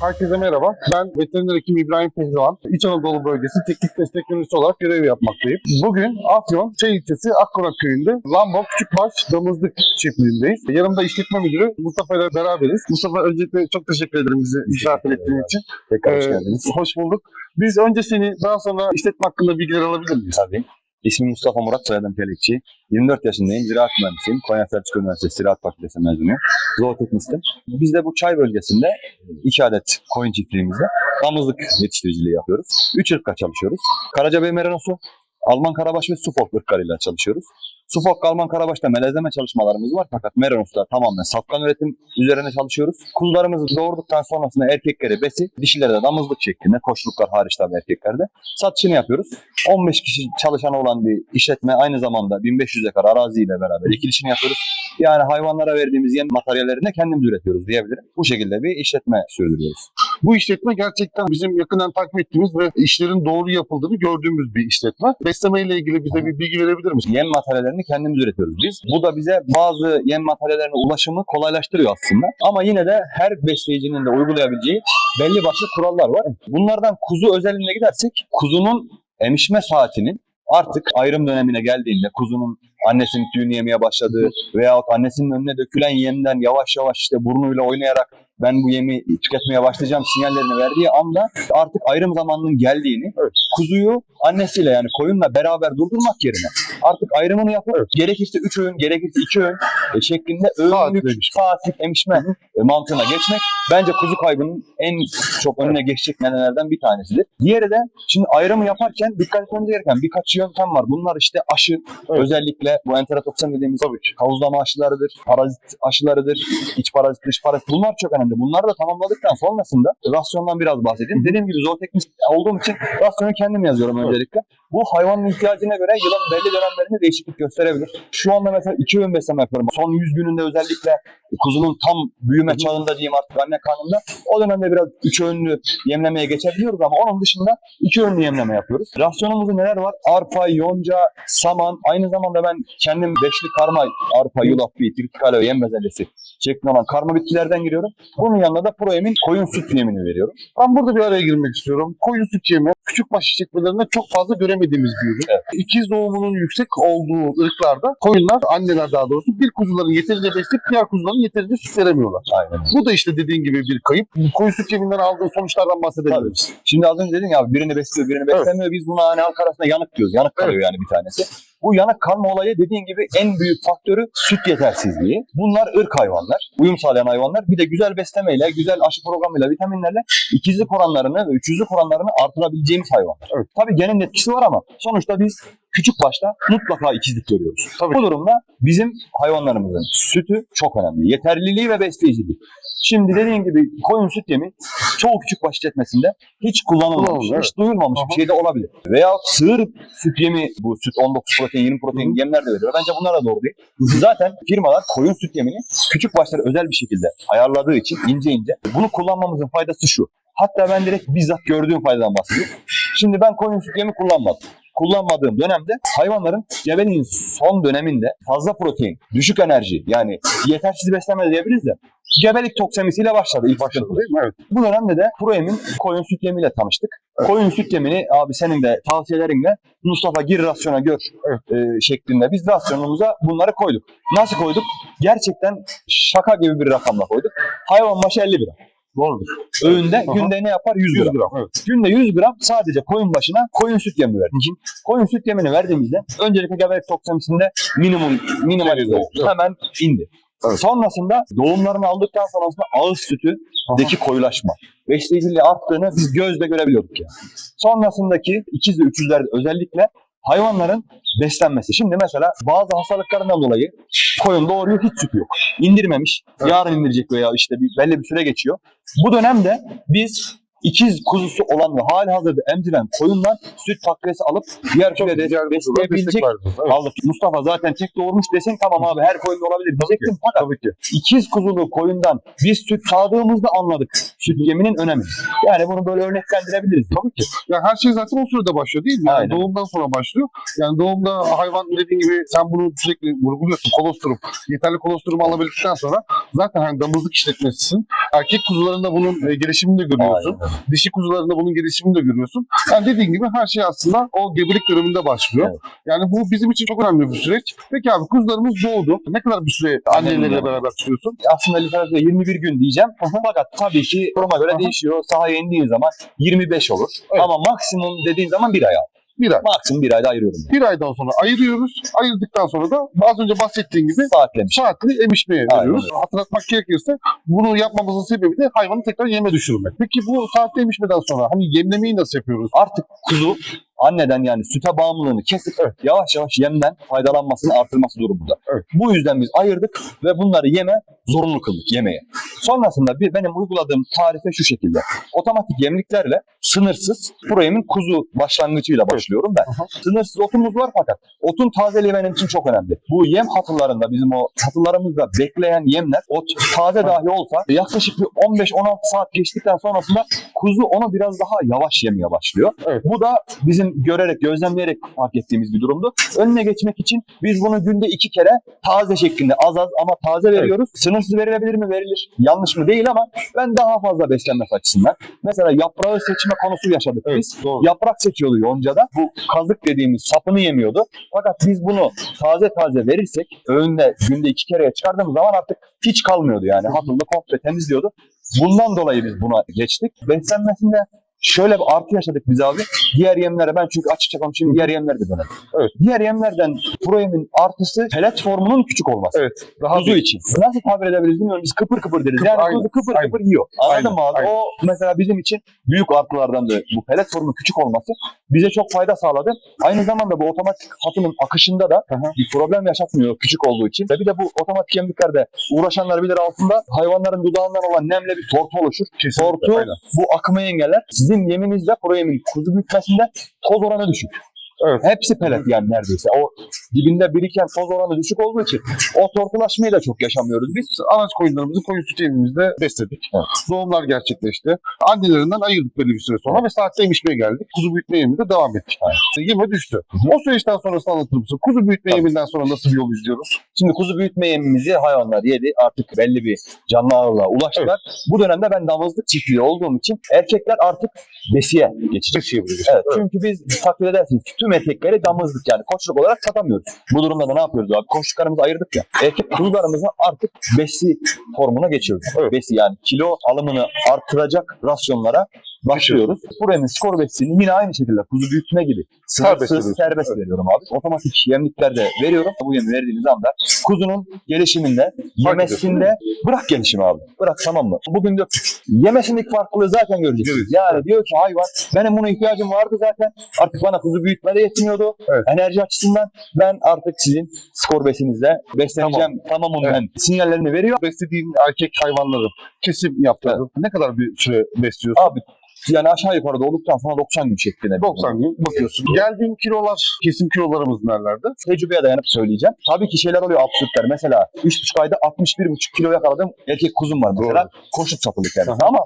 Herkese merhaba. Ben veteriner hekim İbrahim Pehlivan. İç Anadolu Bölgesi Teknik Destek Yöneticisi olarak görev yapmaktayım. Bugün Afyon Çay ilçesi Akkonak köyünde Lambok Küçükbaş Damızlık çiftliğindeyiz. Yanımda işletme müdürü Mustafa ile beraberiz. Mustafa öncelikle çok teşekkür ederim bizi misafir ettiğin için. Tekrar hoş Ee, geldiniz. Hoş bulduk. Biz önce seni daha sonra işletme hakkında bilgiler alabilir miyiz? Tabii. İsmim Mustafa Murat, soyadım Pelikçi. 24 yaşındayım, ziraat mühendisiyim. Konya Selçuk Üniversitesi Ziraat Fakültesi mezunuyum. Zooteknistim. Biz de bu çay bölgesinde iki adet koyun çiftliğimizde damızlık yetiştiriciliği yapıyoruz. Üç ırkla çalışıyoruz. Karacabey Merinosu, Alman Karabaş ve Suffolk ırklarıyla çalışıyoruz. Suffolk, Alman Karabaş'ta melezleme çalışmalarımız var fakat Merinos'ta tamamen safkan üretim üzerine çalışıyoruz. Kuzularımızı doğurduktan sonrasında erkekleri besi, dişileri de damızlık şeklinde, koçluklar hariç tabii erkeklerde satışını yapıyoruz. 15 kişi çalışanı olan bir işletme aynı zamanda 1500 dekar araziyle beraber ekilişini yapıyoruz. Yani hayvanlara verdiğimiz yem materyallerini kendimiz üretiyoruz diyebilirim. Bu şekilde bir işletme sürdürüyoruz. Bu işletme gerçekten bizim yakından takip ettiğimiz ve işlerin doğru yapıldığını gördüğümüz bir işletme. Besleme ile ilgili bize bir bilgi verebilir misin? Yem materyallerini kendimiz üretiyoruz biz. Bu da bize bazı yem materyallerine ulaşımı kolaylaştırıyor aslında. Ama yine de her besleyicinin de uygulayabileceği belli başlı kurallar var. Bunlardan kuzu özelliğine gidersek kuzunun emişme saatinin artık ayrım dönemine geldiğinde kuzunun annesinin tüyünü yemeye başladığı veyahut annesinin önüne dökülen yemden yavaş yavaş işte burnuyla oynayarak ben bu yemi tüketmeye başlayacağım sinyallerini verdiği anda artık ayrım zamanının geldiğini Evet. kuzuyu annesiyle yani koyunla beraber durdurmak yerine artık ayrımını yapıp gerekirse 3 öğün gerekirse 2 öğün şeklinde öğünlük saatlik emişme e, mantığına geçmek bence kuzu kaybının en çok önüne geçecek nedenlerden bir tanesidir. Diğeri de şimdi ayrımı yaparken dikkat etmemiz gereken birkaç yöntem var. Bunlar işte aşı Evet. özellikle bu enterotoksin dediğimiz kavuzlama aşılarıdır, parazit aşılarıdır, iç parazit, dış parazit bunlar çok önemli. Bunları da tamamladıktan sonrasında rasyondan biraz bahsedeyim. Dediğim gibi zooteknik olduğum için rasyonu kendim yazıyorum Evet. öncelikle. Bu hayvanın ihtiyacına göre yılın belli dönemlerinde değişiklik gösterebilir. Şu anda mesela iki öğün besleme yapıyorum. Son 100 gününde özellikle kuzunun tam büyüme çağında diyeyim artık anne karnında. O dönemde biraz üç öğünlü yemlemeye geçebiliyoruz ama onun dışında iki öğünlü yemleme yapıyoruz. Rasyonumuzda neler var? Arpa, yonca, saman. Aynı zamanda ben kendim beşli karma arpa, yulaf, tritikale yem bezelyesi şeklinde olan karma bitkilerden giriyorum. Bunun yanında da proemin koyun süt yemini veriyorum. Ben burada bir araya girmek istiyorum. Koyun süt yemi küçükbaş işletmelerinde çok fazla göremediğimiz bir ürün. Evet. İkiz doğumunun yüksek olduğu ırklarda koyunlar, anneler daha doğrusu bir kuzuların yeterince besleyip diğer kuzuların yeterince süt veremiyorlar. Aynen. Bu da işte dediğin gibi bir kayıp. Koyun süt yeminden aldığın sonuçlardan bahsedebiliriz. Şimdi az önce dedin ya birini besliyor, birini beslemiyor. Biz buna hani halk arasında yanık diyoruz. Yanık kalıyor yani bir tanesi. Bu yanık kalma olayı dediğin gibi en büyük faktörü süt yetersizliği. Bunlar ırk hayvanlar, uyum sağlayan hayvanlar. Bir de güzel beslemeyle, güzel aşı programıyla, vitaminlerle ikizlik oranlarını ve üçüzlük oranlarını artırabileceğimiz hayvanlar. Evet. Tabii genin etkisi var ama sonuçta biz küçük başta mutlaka ikizlik görüyoruz. Tabii. Bu durumda bizim hayvanlarımızın sütü çok önemli. Yeterliliği ve besleyiciliği. Şimdi dediğin gibi koyun süt yemi çoğu küçük baş işletmesinde hiç kullanılmamış, hiç duyulmamış Aha. bir şey de olabilir. Veya sığır süt yemi, bu süt 19 protein, 20 protein yemler de veriyor. Bence bunlar da doğru değil. Zaten firmalar koyun süt yemini küçük başlara özel bir şekilde ayarladığı için ince ince bunu kullanmamızın faydası şu. Hatta ben direkt bizzat gördüğüm faydadan bahsediyorum. Şimdi ben koyun süt yemi kullanmadım. Kullanmadığım dönemde hayvanların gebeliğin son döneminde fazla protein, düşük enerji yani yetersiz beslenme diyebiliriz de gebelik toksemisiyle başladı ilk Başladı değil mi? Evet. Bu dönemde de Proem'in koyun süt yemiyle tanıştık. Koyun süt yemini abi senin de tavsiyelerinle Mustafa gir rasyona gör e, şeklinde biz rasyonumuza bunları koyduk. Nasıl koyduk? Gerçekten şaka gibi bir rakamla koyduk. Hayvan başı 50 gram. Doğrudur. Öğünde Aha. günde ne yapar? 100 100 gram. gram. Evet. Günde 100 gram sadece koyun başına koyun süt yemi verdik. Koyun süt yemini verdiğimizde öncelikle gebelik toksemisinde minimum minimalize oldu. Evet. Hemen indi. Evet. Sonrasında doğumlarını aldıktan sonrasında ağız sütüdeki koyulaşma, besleyiciliği arttığını biz gözle görebiliyorduk yani. Sonrasındaki ikiz ve üçüzlerde özellikle hayvanların beslenmesi. Şimdi mesela bazı hastalıklarından dolayı koyun doğuruyor hiç sütü yok. İndirmemiş. Evet. Yarın indirecek veya işte bir, belli bir süre geçiyor. Bu dönemde biz ikiz kuzusu olan ve hali hazırda emziren koyundan süt takviyesi alıp diğer kürede besleyebilecek aldık. Mustafa zaten tek doğurmuş desen tamam abi her koyun olabilir diyecektim fakat Tabii ki. ikiz kuzulu koyundan biz süt sağdığımızda anladık süt yeminin önemi. Yani bunu böyle örneklendirebiliriz. Tabii ki. Yani her şey zaten o sürede başlıyor değil mi? Yani Aynen. doğumdan sonra başlıyor. Yani doğumda hayvan dediğin gibi sen bunu sürekli vurguluyorsun. Kolostrum. Yeterli kolostrum alabildikten sonra zaten hani damızlık işletmesisin. Erkek kuzularında bunun e, gelişimini de görüyorsun. Aynen. Dişi kuzularında bunun gelişimini de görüyorsun. Yani dediğin gibi her şey aslında o gebelik döneminde başlıyor. Evet. Yani bu bizim için çok önemli bir süreç. Peki abi kuzularımız doğdu. Ne kadar bir süre anneleriyle beraber tutuyorsun? Aslında literatürde 21 gün diyeceğim. Fakat tabii ki duruma göre değişiyor. Sahaya indiğin zaman 25 olur. Evet. Ama maksimum dediğin zaman bir ay al. Bir ay. Maksimum bir ayda ayırıyorum. Yani. Bir aydan sonra ayırıyoruz. Ayırdıktan sonra da az önce bahsettiğin gibi Saatlemiş. saatli emişmeye Aynen veriyoruz. Hatırlatmak gerekirse bunu yapmamızın sebebi de hayvanı tekrar yeme düşürmek. Peki bu saatli emişmeden sonra hani yemlemeyi nasıl yapıyoruz? Artık kuzu anneden yani süte bağımlılığını kesip yavaş yavaş yemden faydalanmasını artırması durumunda. Evet. Bu yüzden biz ayırdık ve bunları yeme zorunlu kıldık yemeye. Sonrasında bir benim uyguladığım tarife şu şekilde. Otomatik yemliklerle sınırsız proyemin kuzu başlangıcıyla başlıyorum ben. Aha. Sınırsız otumuz var fakat otun tazeliği benim için çok önemli. Bu yem hatırlarında bizim o hatılarımızda bekleyen yemler ot taze dahi olsa yaklaşık bir 15-16 saat geçtikten sonrasında kuzu onu biraz daha yavaş yemeye başlıyor. Evet. Bu da bizim görerek, gözlemleyerek fark ettiğimiz bir durumdu. Önüne geçmek için biz bunu günde iki kere taze şeklinde az az ama taze veriyoruz. Sınırsız verilebilir mi? Verilir. Yanlış mı? Değil ama ben daha fazla beslenmesi açısından. Mesela yaprağı seçme konusu yaşadık Evet, biz. doğru. Yaprak seçiyordu yoncada. Bu kazık dediğimiz sapını yemiyordu. Fakat biz bunu taze taze verirsek öğünde günde iki kereye çıkardığımız zaman artık hiç kalmıyordu yani. Hatırlı komple temizliyordu. Bundan dolayı biz buna geçtik. Beslenmesinde şöyle bir artı yaşadık biz abi. Diğer yemlere ben çünkü açıkça konuşayım diğer yemler de denedim. Evet. Diğer yemlerden proyemin artısı pelet formunun küçük olması. Evet. Daha Kuzu için. Nasıl tabir edebiliriz bilmiyorum. Biz kıpır kıpır deriz. Kıpır, yani aynen, kuzu kıpır aynen. kıpır yiyor. Anladın Aynen, mı abi? aynen. O mesela bizim için büyük artılardan da bu pelet formu küçük olması bize çok fayda sağladı. Aynı zamanda bu otomatik hatının akışında da bir problem yaşatmıyor küçük olduğu için. Ve bir de bu otomatik yemliklerde uğraşanlar bilir altında hayvanların dudağından olan nemle bir tortu oluşur. Kesinlikle, Tortu aynen. bu akımı engeller. Sizin yeminizde proyemin kuzu büyütmesinde toz oranı düşük. Evet. Hepsi pelet yani neredeyse. O dibinde biriken toz oranı düşük olduğu için o tortulaşmayı da çok yaşamıyoruz biz. Anaç koyunlarımızı koyun sütü evimizde besledik. Evet. Doğumlar gerçekleşti. Annelerinden ayırdık belli bir süre sonra ve saatte emişmeye geldik. Kuzu büyütme yeminde devam ettik. Yeme düştü. O süreçten sonrasını anlatır mısın? Kuzu büyütme Tabii. yeminden sonra nasıl bir yol izliyoruz? Şimdi kuzu büyütme yemimizi hayvanlar yedi. Artık belli bir canlı ağırlığa ulaştılar. Bu dönemde ben damızlık çiftliği olduğum için erkekler artık besiye geçecek. Beş yiyebiliriz. Evet, çünkü biz takdir edersiniz tüm erkekleri damızlık yani koçluk olarak satamıyoruz. Bu durumda da ne yapıyoruz abi? Koçluklarımızı ayırdık ya. Erkek kuzularımızı artık besi formuna geçiyoruz. Besi yani kilo alımını artıracak rasyonlara başlıyoruz. Buranın skor besini yine aynı şekilde kuzu büyütme gibi Serbest sınırsız serbest veriyorum abi. Otomatik yemliklerde veriyorum. Bu yemi verdiğiniz anda kuzunun gelişiminde, yemesinde bırak gelişimi abi. Bırak tamam mı? Bugün de yemesindeki farklılığı zaten göreceksiniz. Yani diyor ki hayvan benim buna ihtiyacım vardı zaten. Artık bana kuzu büyütme de yetmiyordu. Evet. Enerji açısından ben artık sizin skor besinizle besleneceğim. Tamamım Evet. ben. Sinyallerini veriyor. Beslediğin erkek hayvanları kesim yaptırdın. Ne kadar bir süre besliyorsun? Abi yani aşağı yukarıda olduktan sonra 90 gün şeklinde. 90 gün bakıyorsun. Geldiğin kilolar, kesim kilolarımız nerelerde? tecrübeye dayanıp söyleyeceğim. Tabii ki şeyler oluyor absürtler. Mesela 3,5 ayda 61,5 kilo yakaladığım erkek kuzum var mesela. Koşut satılık yani. Aha. Ama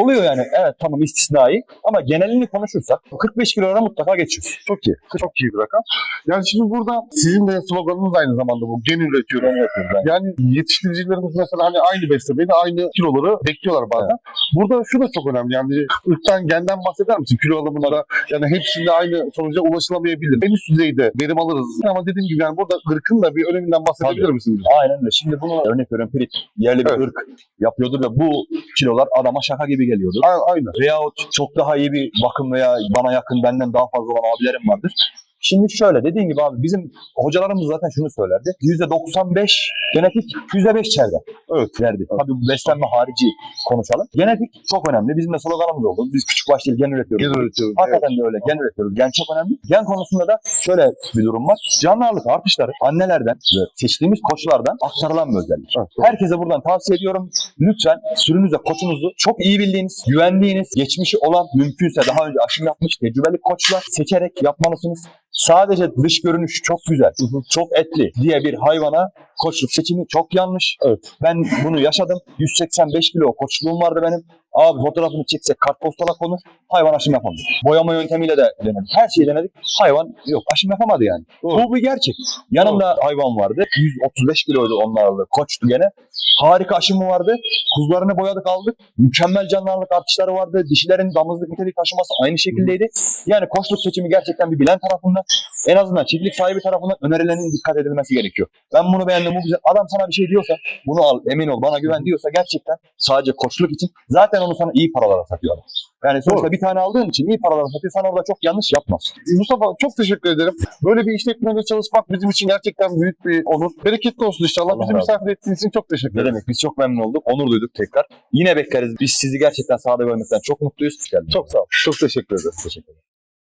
oluyor yani. Evet tamam istisnai. Ama genelini konuşursak 45 kilolara mutlaka geçiyoruz. Çok iyi. Çok iyi bir rakam. Yani şimdi burada sizin de sloganınız aynı zamanda bu. Gen üretiyorum. Ben yapıyoruz yani. Yani yetiştiricilerimiz mesela hani aynı beslemeyi aynı kiloları bekliyorlar bazen. Burada şu da çok önemli yani ırktan genden bahseder misin kilo alımında yani hepsinde aynı sonuca ulaşılamayabilir. En üst düzeyde verim alırız ama dediğim gibi yani burada ırkın da bir öneminden bahsedebilir Tabii. misiniz? Aynen öyle. Şimdi bunu örnek veriyorum. Pirit yerli bir Evet. ırk yapıyordur ve bu kilolar adama şaka gibi geliyordur. A- Aynen. Veyahut çok daha iyi bir bakım veya bana yakın benden daha fazla olan abilerim vardır. Şimdi şöyle dediğim gibi abi bizim hocalarımız zaten şunu söylerdi. %95 genetik, %5 çevre. Evet. verdi. Tabii bu beslenme harici konuşalım. Genetik çok önemli. Bizim de sloganımız oldu. Biz küçük baş değil gen üretiyoruz. Gen üretiyoruz. Hakikaten de öyle. Gen üretiyoruz. Gen çok önemli. Gen konusunda da şöyle bir durum var. Canlı ağırlık artışları annelerden ve seçtiğimiz koçlardan aktarılan bir özellik. Evet, doğru. Herkese buradan tavsiye ediyorum. Lütfen sürünüze koçunuzu çok iyi bildiğiniz, güvendiğiniz, geçmişi olan, mümkünse daha önce aşım yapmış tecrübeli koçlar seçerek yapmalısınız. Sadece dış görünüş çok güzel, Hı hı. çok etli diye bir hayvana koçluk seçimi çok yanlış. Evet. Ben bunu yaşadım. 185 kilo koçluğum vardı benim. Abi fotoğrafını çeksek kartpostala konur. Hayvan aşım yapamadı. Boyama yöntemiyle de denedik. Her şeyi denedik. Hayvan yok aşım yapamadı yani. Doğru. Bu bir gerçek. Yanımda hayvan vardı. 135 kiloydu ağırlığı. Koçtu gene. Harika aşımı vardı. Kuzularını boyadık aldık. Mükemmel canlı ağırlık artışları vardı. Dişilerin damızlık nitelik taşıması aynı şekildeydi. Yani koçluk seçimi gerçekten bir bilen tarafından en azından çiftlik sahibi tarafından önerilerin dikkat edilmesi gerekiyor. Ben bunu beğendim bu güzel. Adam sana bir şey diyorsa bunu al emin ol bana güven diyorsa gerçekten sadece koçluk için zaten onu sana iyi paralara satıyor adam. Yani sonuçta Doğru. bir tane aldığın için iyi paralara satıyor. Sen orada çok yanlış yapmaz. Mustafa çok teşekkür ederim. Böyle bir işletmede çalışmak bizim için gerçekten büyük bir onur. Bereketli olsun inşallah. Allah Bizi misafir ettiğiniz için çok teşekkür Ne ederim. demek biz çok memnun olduk. Onur duyduk tekrar. Yine bekleriz. Biz sizi gerçekten sahada görmekten çok mutluyuz. Çok sağ ol. Çok teşekkür ederim. Teşekkür ederim.